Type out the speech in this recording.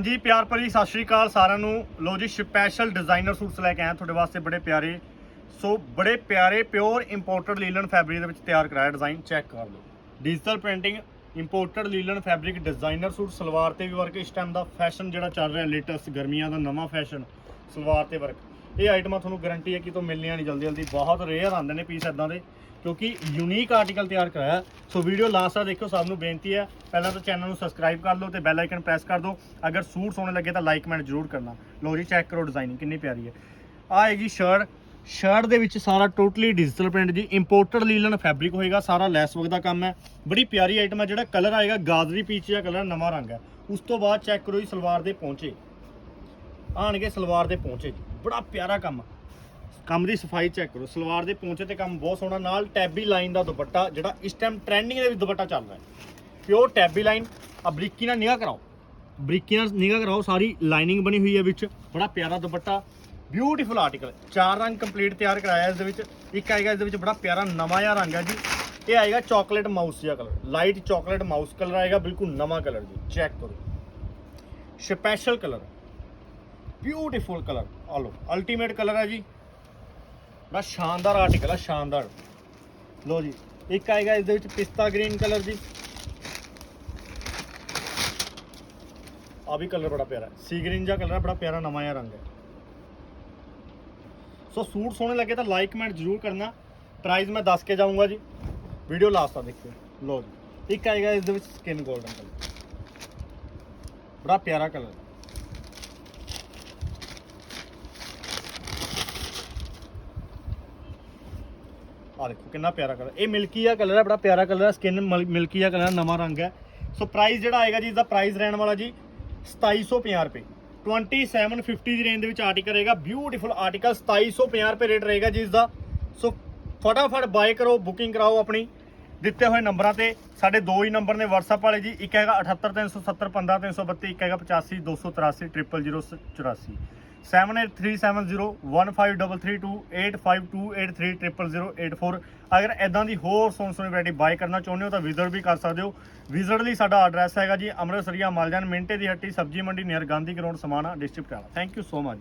ਜੀ, ਪਿਆਰ ਭਰੀ ਸਤਿ ਸ਼੍ਰੀ ਅਕਾਲ ਸਾਰਿਆਂ ਨੂੰ। ਲੋ ਜੀ ਸਪੈਸ਼ਲ ਡਿਜ਼ਾਈਨਰ ਸੂਟਸ ਲੈ ਕੇ ਆਇਆ ਤੁਹਾਡੇ ਵਾਸਤੇ ਬੜੇ ਪਿਆਰੇ। ਸੋ ਬੜੇ ਪਿਆਰੇ ਪਿਓਰ ਇੰਪੋਰਟਡ ਲੀਲਨ ਫੈਬਰਿਕ ਦੇ ਵਿੱਚ ਤਿਆਰ ਕਰਾਇਆ ਡਿਜ਼ਾਈਨ ਚੈੱਕ ਕਰ ਲਓ। Digital printing imported linen fabric designer suit, salwar ਤੇ ਵੀ ਵਰਕ ਇਸ ਟਾਈਮ ਦਾ ਫੈਸ਼ਨ ਜਿਹੜਾ ਚੱਲ ਰਿਹਾ ਲੇਟੈਸਟ ਗਰਮੀਆਂ ਦਾ ਨਵਾਂ ਫੈਸ਼ਨ ਸਲਵਾਰ ਤੇ ਵਰਕ ਇਹ ਆਈਟਮਾਂ ਤੁਹਾਨੂੰ ਗਾਰੰਟੀ ਹੈ ਕਿ ਤੋਂ ਮਿਲਣੀਆਂ ਨਹੀਂ ਜਲਦੀ ਜਲਦੀ। ਬਹੁਤ ਰੇਅਰ ਆਉਂਦੇ ਨੇ ਪੀਸ ਇਦਾਂ ਦੇ, ਕਿਉਂਕਿ ਯੂਨੀਕ ਆਰਟੀਕਲ ਤਿਆਰ ਕਰਾਇਆ। ਸੋ ਵੀਡੀਓ ਲਾਸਟ ਤੱਕ ਦੇਖੋ ਸਭ ਨੂੰ ਬੇਨਤੀ ਹੈ, ਪਹਿਲਾਂ ਤਾਂ ਚੈਨਲ ਨੂੰ ਸਬਸਕ੍ਰਾਈਬ ਕਰ ਲਓ ਤੇ ਬੈਲ ਆਈਕਨ ਪ੍ਰੈਸ ਕਰ ਦਿਓ। ਅਗਰ ਸੂਟ ਸੋਹਣੇ ਲੱਗੇ ਤਾਂ ਲਾਈਕ ਕਮੈਂਟ ਜ਼ਰੂਰ ਕਰਨਾ। ਲਓ ਜੀ ਚੈੱਕ ਕਰੋ ਡਿਜ਼ਾਈਨਿੰਗ ਕਿੰਨੀ ਪਿਆਰੀ ਹੈ। ਆ ਹੈਗੀ ਸ਼ਰਟ ਸ਼ਰਟ ਦੇ ਵਿੱਚ ਸਾਰਾ ਟੋਟਲੀ ਡਿਜੀਟਲ ਪ੍ਰਿੰਟ ਜੀ। ਇੰਪੋਰਟਡ ਲੀਲਨ ਫੈਬਰਿਕ ਹੋਏਗਾ, ਸਾਰਾ ਲੈਸ ਵਰਕ ਦਾ ਕੰਮ ਹੈ। ਬੜੀ ਪਿਆਰੀ ਆਈਟਮ ਹੈ, ਜਿਹੜਾ ਕਲਰ ਆਏਗਾ ਗਾਜਰੀ ਪੀਚ ਦਾ ਕਲਰ ਨਵਾਂ ਰੰਗ ਹੈ। ਉਸ ਤੋਂ ਬਾਅਦ ਚੈੱਕ ਕਰੋ ਜੀ, ਸਲਵਾਰ ਦੇ ਪਹੁੰਚੇ ਆਣਗੇ ਸਲਵਾਰ ਦੇ ਪਹੁੰਚੇ ਬੜਾ ਪਿਆਰਾ ਕੰਮ। ਕੰਮ ਦੀ ਸਫ਼ਾਈ ਚੈੱਕ ਕਰੋ। ਸਲਵਾਰ ਦੇ ਪਹੁੰਚੇ ਤੇ ਕੰਮ ਬਹੁਤ ਸੋਹਣਾ। ਨਾਲ ਟੈਬੀ ਲਾਈਨ ਦਾ ਦੁਪੱਟਾ, ਜਿਹੜਾ ਇਸ ਟਾਈਮ ਟ੍ਰੈਂਡਿੰਗ ਦੇ ਵਿੱਚ ਦੁਪੱਟਾ ਚੱਲ ਰਿਹਾ ਹੈ। ਪਿਓਰ ਟੈਬੀ ਲਾਈਨ ਆ ਬਰੀਕੀ ਨਾਲ ਨਿਗਾਹ ਕਰਾਓ। ਬਰੀਕੀ ਨਾਲ ਨਿਗਾਹ ਕਰਾਓ। ਸਾਰੀ ਲਾਈਨਿੰਗ ਬਣੀ ਹੋਈ ਹੈ ਵਿੱਚ। ਬੜਾ ਪਿਆਰਾ ਦੁਪੱਟਾ। ਬਿਊਟੀਫੁਲ ਆਰਟੀਕਲ ਚਾਰ ਰੰਗ ਕੰਪਲੀਟ ਤਿਆਰ ਕਰਾਇਆ ਇਸ ਦੇ ਵਿੱਚ। ਇੱਕ ਆਏਗਾ ਇਸ ਦੇ ਵਿੱਚ ਬੜਾ ਪਿਆਰਾ ਨਵਾਂ ਜਿਹਾ ਰੰਗ ਹੈ ਜੀ। ਇਹ ਆਏਗਾ ਚਾਕਲੇਟ ਮਾਊਸ ਜਿਹਾ colour light chocolate mousse colour ਆਏਗਾ। ਬਿਲਕੁਲ ਨਵਾਂ ਕਲਰ ਜੀ। ਚੈੱਕ ਕਰੋ। ਸਪੈਸ਼ਲ ਕਲਰ ਬਿਊਟੀਫੁਲ ਕਲਰ ਆ ਲੋ ਅਲਟੀਮੇਟ ਕਲਰ ਹੈ ਜੀ। ਬੜਾ ਸ਼ਾਨਦਾਰ ਆਰਟੀਕਲ ਹੈ ਸ਼ਾਨਦਾਰ। ਲੋ ਜੀ, ਇੱਕ ਆਏਗਾ ਇਸ ਦੇ ਵਿੱਚ ਪਿਸਤਾ ਗ੍ਰੀਨ ਕਲਰ ਜੀ। ਆ ਵੀ ਕਲਰ ਬੜਾ ਪਿਆਰਾ ਸੀ ਗ੍ਰੀਨ ਜਿਹਾ ਕਲਰ ਹੈ, ਬੜਾ ਪਿਆਰਾ ਨਵਾਂ ਜਿਹਾ ਰੰਗ ਹੈ। ਸੋ ਸੂਟ ਸੋਹਣੇ ਲੱਗੇ ਤਾਂ ਲਾਈਕ ਕਮੈਂਟ ਜ਼ਰੂਰ ਕਰਨਾ। ਪ੍ਰਾਈਸ ਮੈਂ ਦੱਸ ਕੇ ਜਾਊਂਗਾ ਜੀ। ਵੀਡੀਓ ਲਾਸਟ ਤੱਕ ਦੇਖਿਓ। ਲੋ ਜੀ, ਇੱਕ ਆਏਗਾ ਇਸ ਦੇ ਵਿੱਚ ਸਕਿਨ 골ਡਨ ਕਲਰ ਬੜਾ ਪਿਆਰਾ ਕਲਰ ਆ ਦੇਖੋ, ਕਿੰਨਾ ਪਿਆਰਾ ਕਲਰ ਇਹ ਮਿਲਕੀ ਆ ਕਲਰ ਹੈ ਬੜਾ ਪਿਆਰਾ ਕਲਰ ਹੈ ਸਕਿਨ ਮਿਲਕੀ ਆ ਕਲਰ ਨਵਾਂ ਰੰਗ ਹੈ ਸੋ ਪ੍ਰਾਈਸ ਜਿਹੜਾ ਆਏਗਾ ਜੀ ਇਸਦਾ ਪ੍ਰਾਈਸ ਰਹਿਣ ਵਾਲਾ ਜੀ 2750 ਰੁਪਏ। 2750 ਦੀ ਰੇਂਜ ਦੇ ਵਿੱਚ ਆਰਟੀਕਲ ਰਹੇਗਾ। ਬਿਊਟੀਫੁਲ ਆਰਟੀਕਲ 2750 ਰੁਪਏ ਰੇਟ ਰਹੇਗਾ ਜੀ ਇਸਦਾ। ਸੋ ਫਟਾਫਟ ਬਾਏ ਕਰੋ ਬੁਕਿੰਗ ਕਰਾਓ ਆਪਣੀ। ਦਿੱਤੇ ਹੋਏ ਨੰਬਰਾਂ ਤੇ ਸਾਡੇ ਦੋ ਹੀ ਨੰਬਰ ਨੇ WhatsApp ਵਾਲੇ ਜੀ। ਇੱਕ ਹੈਗਾ 78370 15332 ਇੱਕ ਹੈਗਾ 852330 00084 783701533285283083 ਅਗਰ ਐਦਾਂ ਦੀ ਹੋਰ ਸੋਹਣੀ ਸੋਹਣੀ ਵੈਰਾਈਟੀ ਬਾਈ ਕਰਨਾ ਚਾਹੁੰਦੇ ਹੋ ਤਾਂ ਵਿਜ਼ਿਟ ਵੀ ਕਰ ਸਕਦੇ ਹੋ। ਵਿਜ਼ਿਟ ਲਈ ਸਾਡਾ ਐਡਰੈਸ ਹੈਗਾ ਜੀ ਅੰਮ੍ਰਿਤਸਰੀਆ ਮਾਲਜਾਨ ਮਿੰਟੇ ਦੀ ਹੱਟੀ ਸਬਜੀ ਮੰਡੀ near Gandhi ground Samana district Patiala. Thank you so much